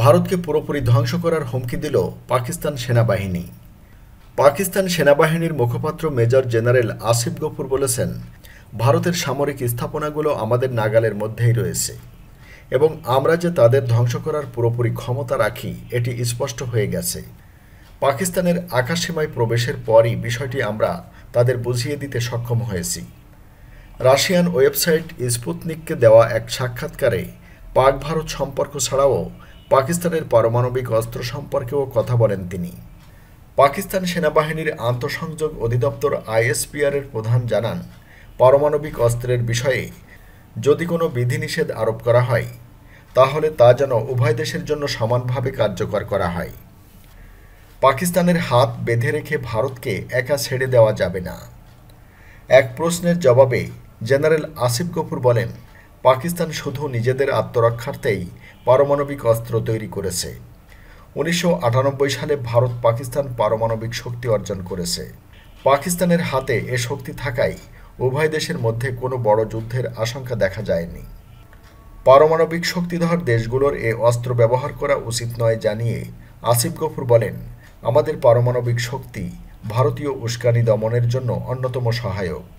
ভারতকে পুরোপুরি ধ্বংস করার হুমকি দিল পাকিস্তান সেনাবাহিনী। পাকিস্তান সেনাবাহিনীর মুখপাত্র মেজর জেনারেল আসিফ গফুর বলেছেন, ভারতের সামরিক স্থাপনাগুলো আমাদের নাগালের মধ্যেই রয়েছে এবং আমরা যে তাদের ধ্বংস করার পুরোপুরি ক্ষমতা রাখি, এটি স্পষ্ট হয়ে গেছে। পাকিস্তানের আকাশসীমায় প্রবেশের পরই বিষয়টি আমরা তাদের বুঝিয়ে দিতে সক্ষম হয়েছি। রাশিয়ান ওয়েবসাইট স্পুতনিককে দেওয়া এক সাক্ষাৎকারে পাক ভারত সম্পর্ক ছাড়াও পাকিস্তানের পারমাণবিক অস্ত্র সম্পর্কেও কথা বলেন তিনি। পাকিস্তান সেনাবাহিনীর আন্তঃসংযোগ অধিদপ্তর আইএসপিআর এর প্রধান জানান, পারমাণবিক অস্ত্রের বিষয়ে যদি কোনো বিধিনিষেধ আরোপ করা হয়, তাহলে তা যেন উভয় দেশের জন্য সমানভাবে কার্যকর করা হয়। পাকিস্তানের হাত বেঁধে রেখে ভারতকে একা ছেড়ে দেওয়া যাবে না। এক প্রশ্নের জবাবে জেনারেল আসিফ গফুর বলেন পাকিস্তান শুধু নিজেদের আত্মরক্ষার্থেই পারমাণবিক অস্ত্র তৈরি করেছে। উনিশশো আটানব্বই সালে ভারত পাকিস্তান পারমাণবিক শক্তি অর্জন করেছে। পাকিস্তানের হাতে এ শক্তি থাকায় উভয় দেশের মধ্যে কোনো বড় যুদ্ধের আশঙ্কা দেখা যায়নি। পারমাণবিক শক্তিধর দেশগুলোর এ অস্ত্র ব্যবহার করা উচিত নয় জানিয়ে আসিফ গফুর বলেন, আমাদের পারমাণবিক শক্তি ভারতীয় উস্কানি দমনের জন্য অন্যতম সহায়ক।